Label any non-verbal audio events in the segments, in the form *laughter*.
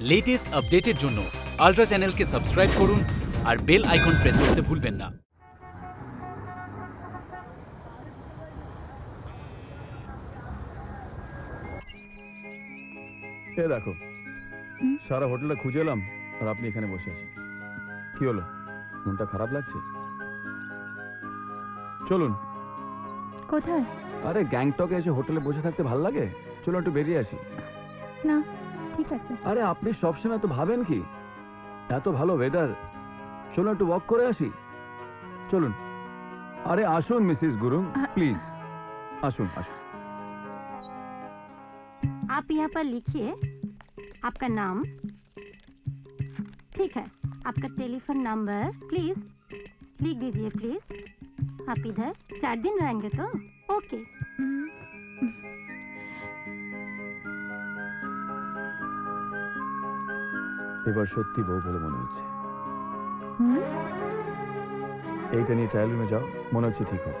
Latest আপডেটের জন্য ultra চ্যানেলকে সাবস্ক্রাইব করুন আর বেল আইকন প্রেস করতে ভুলবেন না। এ দেখো সারা হোটেলে খুঁজে এলাম আর আপনি এখানে বসে আছেন। কি হলো? মনটা খারাপ লাগছে? চলুন। কোথায়? আরে গ্যাংটকে এসে হোটেলে বসে থাকতে ভালো লাগে? চলুন একটু বেরিয়ে আসি। না। ঠিক আছে আরে আপনি সবসময় এত ভাবেন কি এত ভালো ওয়েদার চলুন একটু ওয়াক করে আসি চলুন আরে আসুন মিসেস গুরুং আ- প্লিজ আসুন আসুন आप यहाँ पर लिखिए आपका नाम ठीक है आपका टेलीफोन नंबर प्लीज लिख दीजिए प्लीज आप इधर चार दिन रहेंगे तो ओके এবার সত্যি বউ বলে মনে হচ্ছে। এইটা নিয়ে ট্রায়াল রুমে যাও মনে হচ্ছে ঠিক হবে।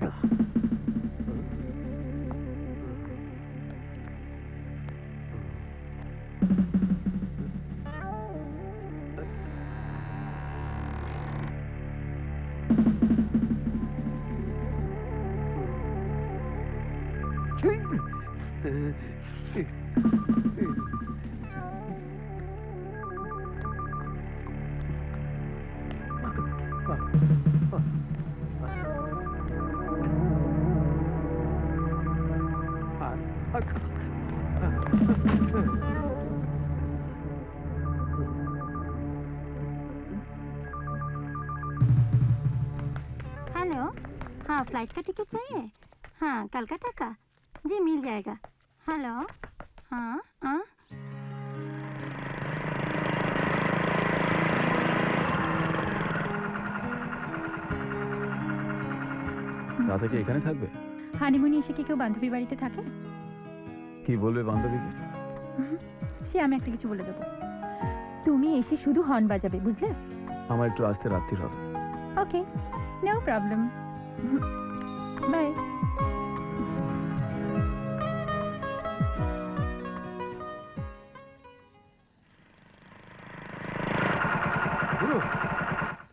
God. हेलो हाँ फ्लाइट का टिकट चाहिए हाँ कलकत्ता का जी मिल जाएगा हेलो हाँ हाँ রাতে কি এখানে থাকবে হানিমুনে এসে কি কেউ বান্ধবী বাড়িতে থাকে কি বলবে বান্ধবীকে সে আমি একটা কিছু বলে দেবো। তুমি এসে শুধু হর্ন বাজাবে বুঝলে? আমার একটু আসতে রাত্রি হবে। Okay no problem bye.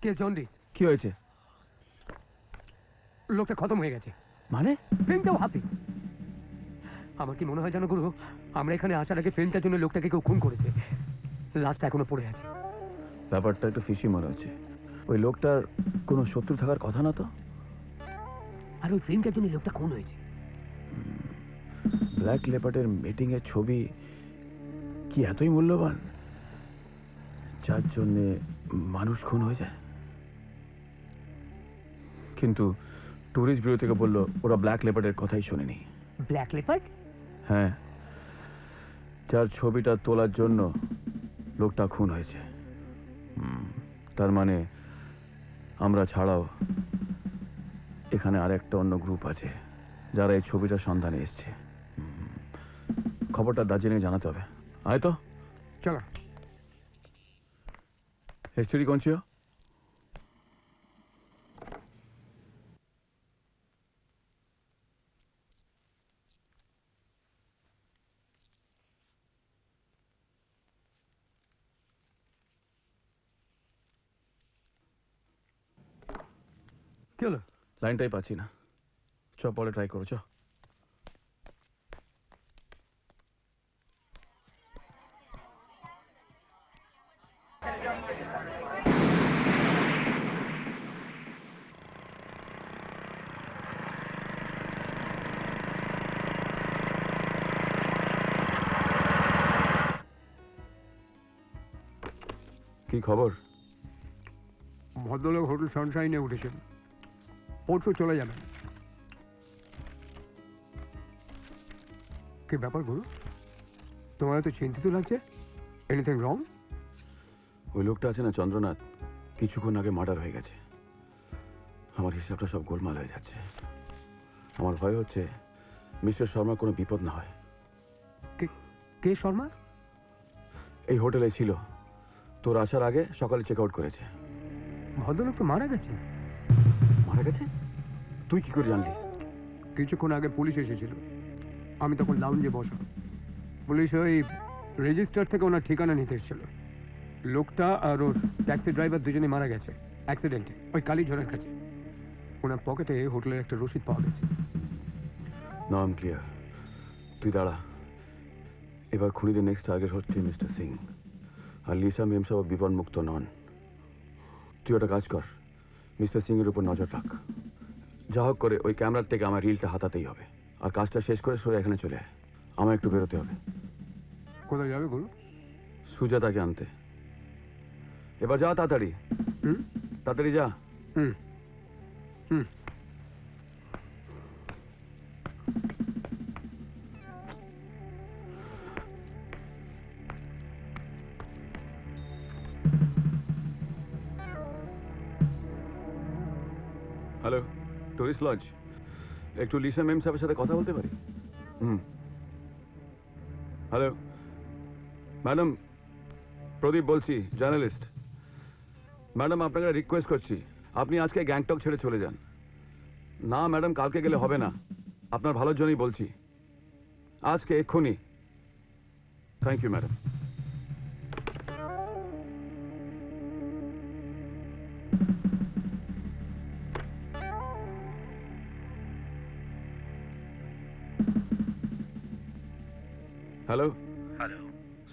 কে জন্ডিস? কি হয়েছে? লোকটা খতম হয়ে গেছে। মানে? ফেনটাও হাফিজ। আমার কি মনে হয় জানো গুরু? আমরা এখানে আসার আগে ফেনটার জন্য লোকটাকে কেউ খুন করেছে। লাশটা এখনও পড়ে আছে। ব্যাপারটা একটু ফিসি মনে হচ্ছে। ওই লোকটার কোনো শত্রু থাকার কথা না তো? আর ওই ফিল্মটার জন্য লোকটা খুন হয়েছে। ব্ল্যাক লেপার্ডের মিটিং এর ছবি কি এতই মূল্যবান? যার জন্যে মানুষ খুন হয়ে যায়। কিন্তু ট্যুরিস্ট ব্যুরো থেকে বলল ওরা ব্ল্যাক লেপার্ডের কথাই শোনেনি। ব্ল্যাক লেপার্ড হ্যাঁ। যার ছবিটা তোলার জন্য লোকটা খুন হয়েছে। তার মানে আমরা ছাড়াও এখানে আরেকটা অন্য গ্রুপ আছে যারা এই ছবিটা সন্ধানে এসছে। খবরটা দার্জিলিংয়ে জানাতে হবে। আয় তো। চলো। এসছি কোন হলো লাইনটাই পাচ্ছি না। চ পরে ট্রাই করো চ। কি খবর? ভদ্রলোক হোটেল সানশাইনে উঠেছেন। পরশু চলে যাবেন কি ব্যাপার গুরু? তোমার তো চিন্তিত লাগছে? এনিথিং রং ওই লোকটা আছে না চন্দ্রনাথ? কিছুক্ষণ আগে মার্ডার হয়ে গেছে। আমার হিসাবটা সব গোলমাল হয়ে যাচ্ছে। আমার ভয় হচ্ছে মিস্টার শর্মার কোনো বিপদ না হয়। কে শর্মা? এই হোটেলে ছিল। তোর আসার আগে সকালে চেক আউট করেছে। ভদ্রলোক তো মারা গেছে মারা গেছে তুই কি করে জানলি? কিছুক্ষণ আগে পুলিশ এসেছিল। আমি তখন লাউঞ্জে বসা। পুলিশ ওই রেজিস্টার থেকে ওনার ঠিকানা নিতে এসেছিল। লোকটা আর ওর ট্যাক্সি ড্রাইভার দুজনে মারা গেছে। অ্যাক্সিডেন্টে ওই কালীঝড়ের কাছে। ওনার পকেটে হোটেলের একটা রসিদ পাওয়া গেছে। নাম ক্লিয়ার। তুই দাঁড়া। এবার খুনিদের নেক্সট টার্গেট হচ্ছে মিস্টার সিং। আর লিসা মেমসাও বিপদমুক্ত নন। তুই ওটা কাজ কর। মিস্টার সিং এর উপর নজর রাখ। যা হোক করে ওই ক্যামেরার থেকে আমার রিলটা হাতাতেই হবে। আর কাজটা শেষ করে সোজা এখানে চলে আয়। আমার একটু বেরোতে হবে। কোথায় যাবে গুরু সুজাতাকে আনতে। এবার যা তাড়াতাড়ি। হুম? তাড়াতাড়ি যা। হুম। হুম। হ্যালো টুরিস্ট লজ একটু লিসা মেম সাহেবের সাথে কথা বলতে পারি? হুম। হ্যালো ম্যাডাম প্রদীপ বলছি জার্নালিস্ট ম্যাডাম আপনাকে রিকোয়েস্ট করছি, আপনি আজকে গ্যাংটক ছেড়ে চলে যান। না ম্যাডাম কালকে গেলে হবে না। আপনার ভালোর জন্যই বলছি। আজকে এক্ষুনি। Thank you madam hello hello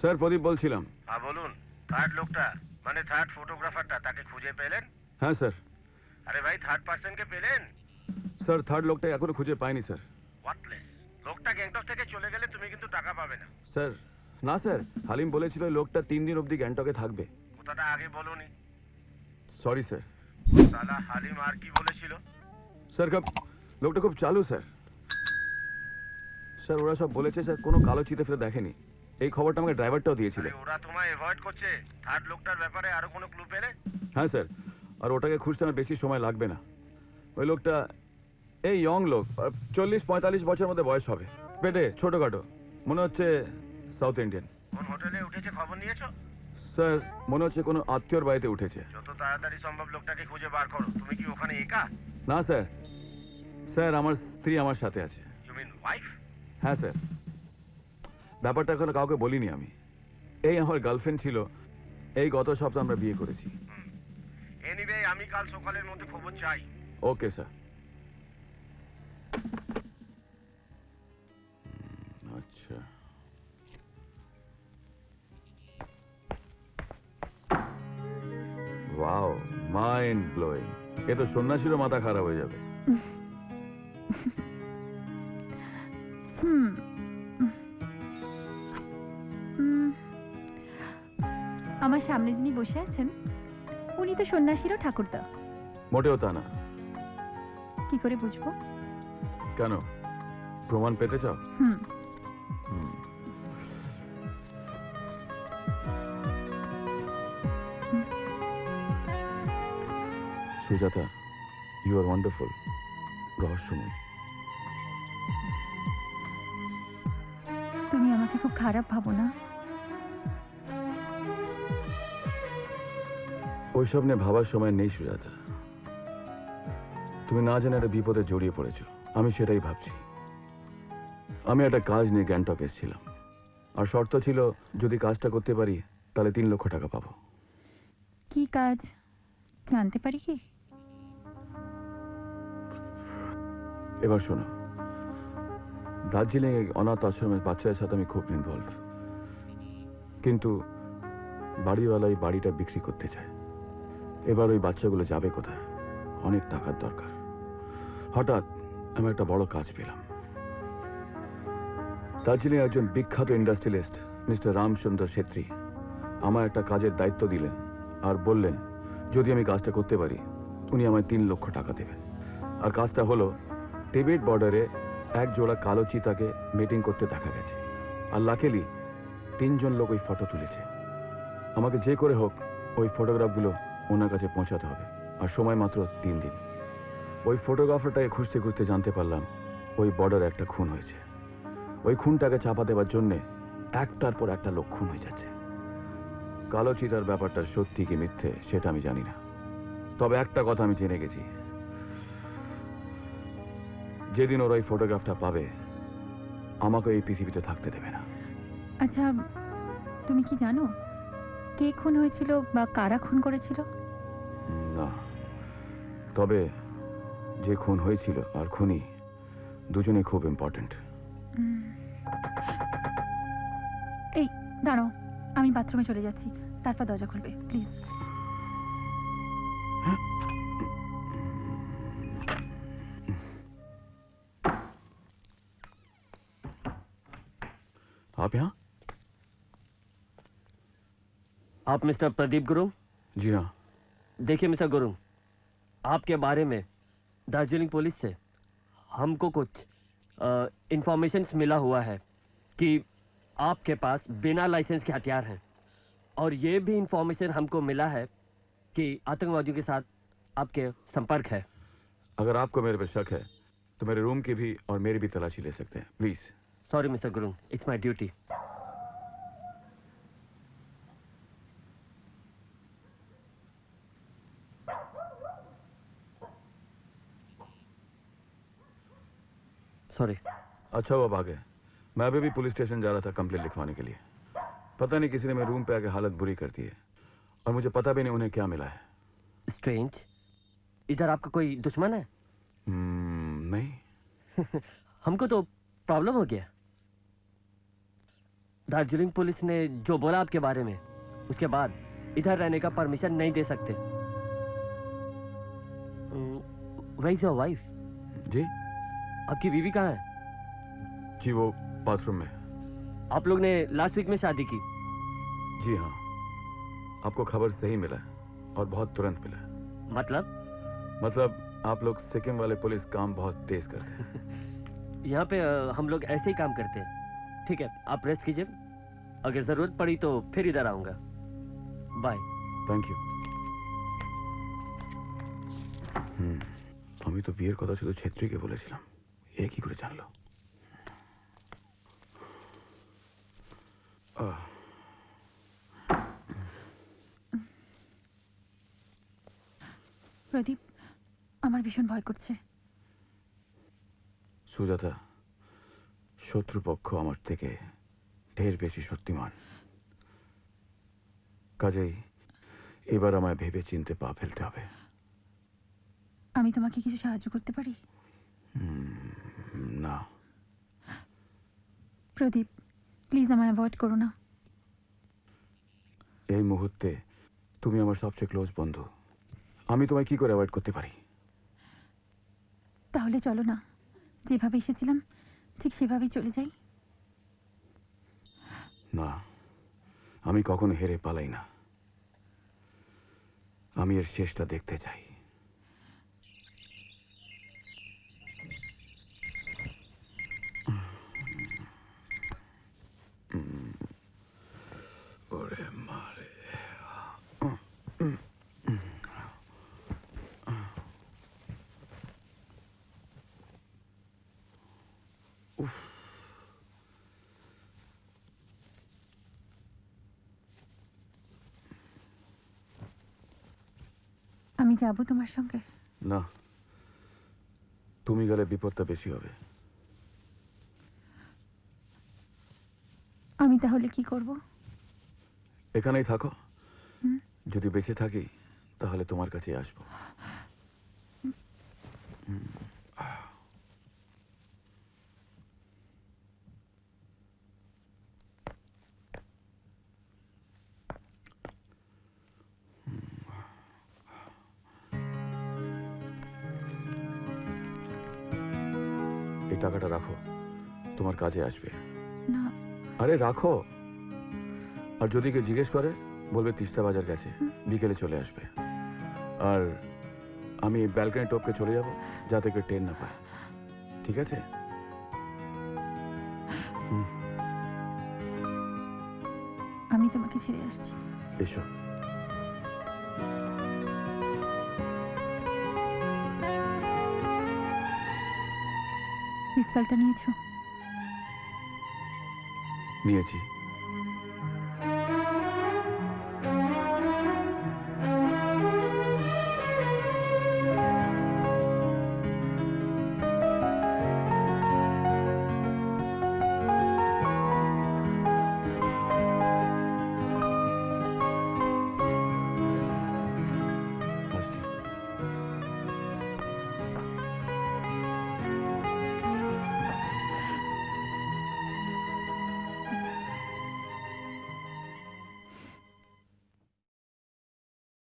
sir Pradip বলছিলাম। হ্যাঁ বলুন। থার্ড লোকটা? মানে থার্ড ফটোগ্রাফারটা তাকে খুঁজে পেলেন? হ্যাঁ স্যার আরে ভাই থার্ড পার্সনকে পেলেন? স্যার থার্ড লোকটা এখনও খুঁজে পাইনি স্যার ওয়াটলেস লোকটা গ্যাংটক থেকে চলে গেলে তুমি কিন্তু টাকা পাবে না। স্যার না স্যার হালিম বলেছিল লোকটা তিন দিন অবধি গ্যাংটকে থাকবে। কথাটা আগে বলুনি। সরি স্যার সালা হালিম আর কি বলেছিল? স্যার লোকটা খুব চালু স্যার স্যার ওরা সব বলেছে স্যার কোনো কালো চিতে ফিরে দেখেনি। এই খবরটা আমাকে ড্রাইভারটাও দিয়েছিল। ওরা তোমায় অ্যাভয়েড করছে। থার্ড লোকটার ব্যাপারে আরও কোনো ক্লু পেলে? হ্যাঁ স্যার। আর ওটাকে খুঁজতে আমার বেশি সময় লাগবে না। ওই লোকটা এই ইয়ং লোক চল্লিশ পঁয়তাল্লিশ বছরের মধ্যে বয়স হবে। পেটে ছোটোখাটো। মনে হচ্ছে সাউথ ইন্ডিয়ান কোন হোটেলে উঠেছে খবর নিয়েছো? স্যার মনে হচ্ছে কোনো আত্মীয়র বাড়িতে উঠেছে। যত তাড়াতাড়ি সম্ভব লোকটাকে খুঁজে বার করো। তুমি কি ওখানে একা? না স্যার। স্যার আমার স্ত্রী আমার সাথে আছে। ইউ মিন ওয়াইফ হ্যাঁ স্যার। ব্যাপারটা এখনও কাউকে বলিনি আমি। এই আমার গার্লফ্রেন্ড ছিল এই গত সপ্তাহে আমরা বিয়ে করেছি। এনিওয়ে আমি কাল সকালের মধ্যে খবর চাই। Okay sir. আচ্ছা। ওয়াও মাইন্ড ব্লোয়িং এ তো সন্ন্যাসীরও মাথা খারাপ হয়ে যাবে। *laughs* হুম আমার সামনে যিনি বসে আছেন উনি তো সন্ন্যাসীরও ঠাকুরদা। মোটেও তা না। কি করে বুঝব? কেন? প্রমাণ পেতে চাও? হুম। সুজাতা ইউ আর ওয়ান্ডারফুল রহস্যময়। খুব খারাপ ভাবো না। ওইসব নিয়ে ভাবার সময় নেই সুজাতা। তুমি না জানে একটা বিপদে জড়িয়ে পড়েছো। আমি সেটাই ভাবছি। আমি একটা কাজ নিয়ে গ্যাংটক এসেছিলাম। আর শর্ত ছিল যদি কাজটা করতে পারি তাহলে তিন লক্ষ টাকা পাবো। কি কাজ? জানতে পারি কি? এবার শোনো। দার্জিলিং অনাথ আশ্রমের বাচ্চাদের সাথে আমি খুব ইনভলভ কিন্তু বাড়িওয়ালা এই বাড়িটা বিক্রি করতে চায়। এবার ওই বাচ্চাগুলো যাবে কোথায়? অনেক টাকার দরকার। হঠাৎ আমি একটা বড় কাজ পেলাম। দার্জিলিং একজন বিখ্যাত ইন্ডাস্ট্রিয়ালিস্ট, মিস্টার রামচন্দ্র ছেত্রী আমার একটা কাজের দায়িত্ব দিলেন আর বললেন, যদি আমি কাজটা করতে পারি, উনি আমায় তিন লক্ষ টাকা দেবেন। আর কাজটা হলো টিবেট বর্ডারে এক জোড়া কালো চিতাকে মিটিং করতে দেখা গেছে। আর লাকেলি তিনজন লোক ওই ফটো তুলেছে। আমাকে যে করে হোক, ওই ফটোগ্রাফগুলো ওনার কাছে পৌঁছাতে হবে। আর সময় মাত্র তিন দিন। ওই ফটোগ্রাফারটাকে খুঁজতে খুঁজতে জানতে পারলাম, ওই বর্ডারে একটা খুন হয়েছে। ওই খুনটাকে চাপা দেওয়ার জন্যে একটার পর একটা লোক খুন হয়ে যাচ্ছে। কালো চিতার ব্যাপারটা সত্যি কি মিথ্যে, সেটা আমি জানি না। তবে একটা কথা আমি জেনে গেছি। যেদিন ওরা ওই ফটোগ্রাফটা পাবে আমাকে এই পৃথিবীতে থাকতে দেবে না। আচ্ছা তুমি কি জানো কে খুন হয়েছিল বা কারা খুন করেছিল? না। তবে যে খুন হয়েছিল আর খুনি দুজনে খুব ইম্পর্ট্যান্ট উম। এই দাঁড়াও আমি বাথরুমে চলে যাচ্ছি। তারপর দরজা খুলবে প্লিজ आप मिस्टर प्रदीप गुरु? जी हाँ। देखिए मिस्टर गुरु आपके बारे में दार्जिलिंग पुलिस से हमको कुछ इंफॉर्मेशन मिला हुआ है कि आपके पास बिना लाइसेंस के हथियार हैं। और ये भी इंफॉर्मेशन हमको मिला है कि आतंकवादियों के साथ आपके संपर्क है। अगर आपको मेरे पर शक है तो मेरे रूम की भी और मेरी भी तलाशी ले सकते हैं please sorry Mister Guru it's my duty sorry अच्छा हुआ भागे मैं अभी भी पुलिस स्टेशन जा रहा था कंप्लेंट लिखवाने के लिए। पता नहीं किसी ने मेरे रूम पे आके हालत बुरी कर दी है। और मुझे पता भी नहीं उन्हें क्या मिला है। स्ट्रेंज इधर आपका कोई दुश्मन है? हम्म, नहीं। *laughs* हमको तो प्रॉब्लम हो गया। दार्जिलिंग पुलिस ने जो बोला आपके बारे में उसके बाद इधर रहने का परमिशन नहीं दे सकते। योर वाइफ जी? आपकी बीवी कहाँ है जी वो बाथरूम में आप लोग ने लास्ट वीक में शादी की जी हाँ आपको खबर सही मिला है और बहुत तुरंत मिला है मतलब मतलब आप लोग सिक्किम वाले पुलिस काम बहुत तेज करते हैं *laughs* यहाँ पे अ, हम लोग ऐसे ही काम करते हैं ठीक है आप रेस्ट कीजिए अगर जरूरत पड़ी तो फिर इधर आऊंगा बाय থ্যাংক ইউ হুম আমি তো বিয়ের কথা শুধু ছেত্রীকে বলেছিলাম এ কি করে জানলো? প্রদীপ আমার ভীষণ ভয় করছে। সুজাতা শত্রুপক্ষ আমার থেকে ঢের বেশি শক্তিমান। কাজেই এবার আমায় ভেবে চিনতে পা ফেলতে হবে। আমি তোমাকে কিছু সাহায্য করতে পারি? না প্রদীপ প্লিজ আমায় অ্যাভয়েড করো না। এই মুহূর্তে তুমি আমার সবচেয়ে ক্লোজ বন্ধু। আমি তোমায় কি করে অ্যাভয়েড করতে পারি? তাহলে চলো না। যেভাবে এসেছিলাম ঠিক সেভাবেই চলে যাই। না আমি কখনো হেরে পালাই না। আমি এর শেষটা দেখতে চাই ওরে মারে আমি যাব তোমার সঙ্গে। না তুমি গেলে বিপদটা বেশি হবে। আমি তাহলে কি করব? এখানেই থাকো। যদি বেঁচে থাকি তাহলে তোমার কাছে আসব। এই টাকাটা রাখো। তোমার কাজে আসবে। না। আরে রাখো। আর যদি কেউ জিজ্ঞেস করে বলবে তিস্তা বাজার গেছে বিকেলে চলে আসবে। আর আমি ব্যালকনি টপকে চলে যাব যাতে কেউ ট্রেন না পায়। ঠিক আছে? আমি তোমাকে ছেড়ে আসছি। এসো। পিস্তলটা নিয়েছো? নিয়েছি।